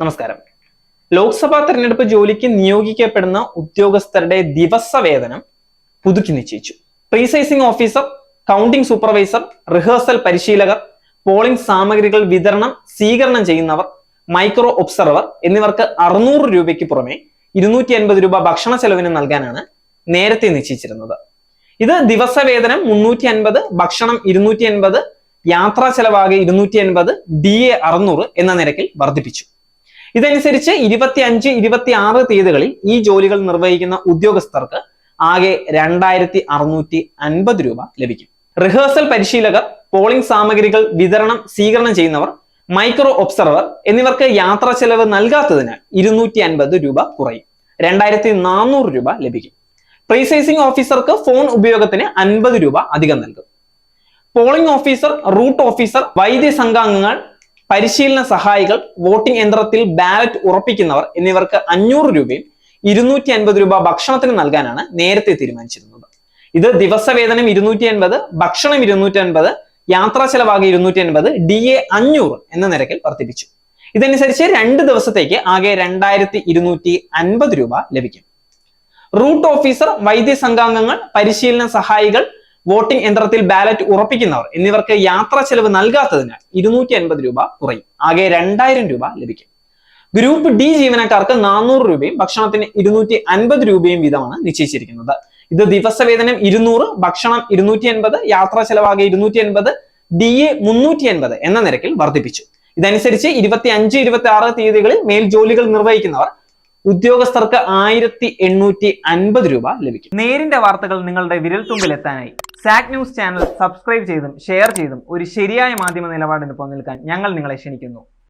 നമസ്കാരം. ലോക്സഭാ തെരഞ്ഞെടുപ്പ് ജോലിക്ക് നിയോഗിക്കപ്പെടുന്ന ഉദ്യോഗസ്ഥരുടെ ദിവസ വേതനം പുതുക്കി നിശ്ചയിച്ചു. Presiding officer counting supervisor rehearsal പരിശീലകർ polling സാമഗ്രികൾ വിതരണം സ്വീകരണം ചെയ്യുന്നവർ മൈക്രോ ഒബ്സർവർ എന്നിവർക്ക് അറുന്നൂറ് രൂപയ്ക്ക് പുറമെ ഇരുന്നൂറ്റി അൻപത് രൂപ ഭക്ഷണ ചെലവിന് നൽകാനാണ് നേരത്തെ നിശ്ചയിച്ചിരുന്നത്. ഇത് ദിവസ വേതനം മുന്നൂറ്റി അൻപത് ഭക്ഷണം ഇരുന്നൂറ്റി അൻപത് യാത്രാ ചെലവാകെ ഇരുന്നൂറ്റി അൻപത് ഡി എ അറുന്നൂറ് എന്ന നിരക്കിൽ വർദ്ധിപ്പിച്ചു. ഇതനുസരിച്ച് ഇരുപത്തി അഞ്ച് ഇരുപത്തി ആറ് തീയതികളിൽ ഈ ജോലികൾ നിർവഹിക്കുന്ന ഉദ്യോഗസ്ഥർക്ക് ആകെ രണ്ടായിരത്തി അറുന്നൂറ്റി അൻപത് രൂപ ലഭിക്കും. റിഹേഴ്സൽ പരിശീലകർ പോളിംഗ് സാമഗ്രികൾ വിതരണം സ്വീകരണം ചെയ്യുന്നവർ മൈക്രോ ഒബ്സർവർ എന്നിവർക്ക് യാത്രാ ചെലവ് നൽകാത്തതിനാൽ ഇരുന്നൂറ്റി അൻപത് രൂപ കുറയും. രണ്ടായിരത്തി നാനൂറ് രൂപ ലഭിക്കും. പ്രീസൈസിംഗ് ഓഫീസർക്ക് ഫോൺ ഉപയോഗത്തിന് അൻപത് രൂപ അധികം നൽകും. പോളിംഗ് ഓഫീസർ റൂട്ട് ഓഫീസർ വൈദ്യ സംഘാംഗങ്ങൾ പരിശീലന സഹായികൾ വോട്ടിംഗ് യന്ത്രത്തിൽ ബാലറ്റ് ഉറപ്പിക്കുന്നവർ എന്നിവർക്ക് അഞ്ഞൂറ് രൂപയും ഇരുന്നൂറ്റി അൻപത് രൂപ ഭക്ഷണത്തിന് നൽകാനാണ് നേരത്തെ തീരുമാനിച്ചിരുന്നത്. ഇത് ദിവസവേതനം ഇരുന്നൂറ്റി അൻപത് ഭക്ഷണം ഇരുന്നൂറ്റി അൻപത് യാത്രാ ചെലവാകെ ഇരുന്നൂറ്റി അൻപത് ഡി എ അഞ്ഞൂറ് എന്ന നിരക്കിൽ വർദ്ധിപ്പിച്ചു. ഇതനുസരിച്ച് രണ്ട് ദിവസത്തേക്ക് ആകെ രണ്ടായിരത്തി ഇരുന്നൂറ്റി അൻപത് രൂപ ലഭിക്കും. റൂട്ട് ഓഫീസർ വൈദ്യ സംഘാംഗങ്ങൾ പരിശീലന സഹായികൾ വോട്ടിംഗ് യന്ത്രത്തിൽ ബാലറ്റ് ഉറപ്പിക്കുന്നവർ എന്നിവർക്ക് യാത്രാ ചെലവ് നൽകാത്തതിനാൽ ഇരുന്നൂറ്റി അൻപത് രൂപ കുറയും. ആകെ രണ്ടായിരം രൂപ ലഭിക്കും. ഗ്രൂപ്പ് ഡി ജീവനക്കാർക്ക് നാനൂറ് രൂപയും ഭക്ഷണത്തിന് ഇരുന്നൂറ്റി അൻപത് രൂപയും വീതമാണ് നിശ്ചയിച്ചിരിക്കുന്നത്. ഇത് ദിവസവേതനം ഇരുന്നൂറ് ഭക്ഷണം ഇരുന്നൂറ്റി അൻപത് യാത്രാ ചെലവാകെ ഇരുന്നൂറ്റി അൻപത് ഡി എ മുന്നൂറ്റി അൻപത് എന്ന നിരക്കിൽ വർദ്ധിപ്പിച്ചു. ഇതനുസരിച്ച് ഇരുപത്തി അഞ്ച് ഇരുപത്തി ആറ് തീയതികളിൽ മേൽ ജോലികൾ നിർവഹിക്കുന്നവർ ഉദ്യോഗസ്ഥർക്ക് ആയിരത്തി എണ്ണൂറ്റി അൻപത് രൂപ ലഭിക്കും. നേരിന്റെ വാർത്തകൾ നിങ്ങളുടെ വിരൽത്തുമ്പിൽ എത്താനായി. സാക് ന്യൂസ് ചാനൽ സബ്സ്ക്രൈബ് ചെയ്തും ഷെയർ ചെയ്തും ഒരു ശരിയായ മാധ്യമ നിലപാടിന് പോകാൻ ഞങ്ങൾ നിങ്ങളെ ക്ഷണിക്കുന്നു.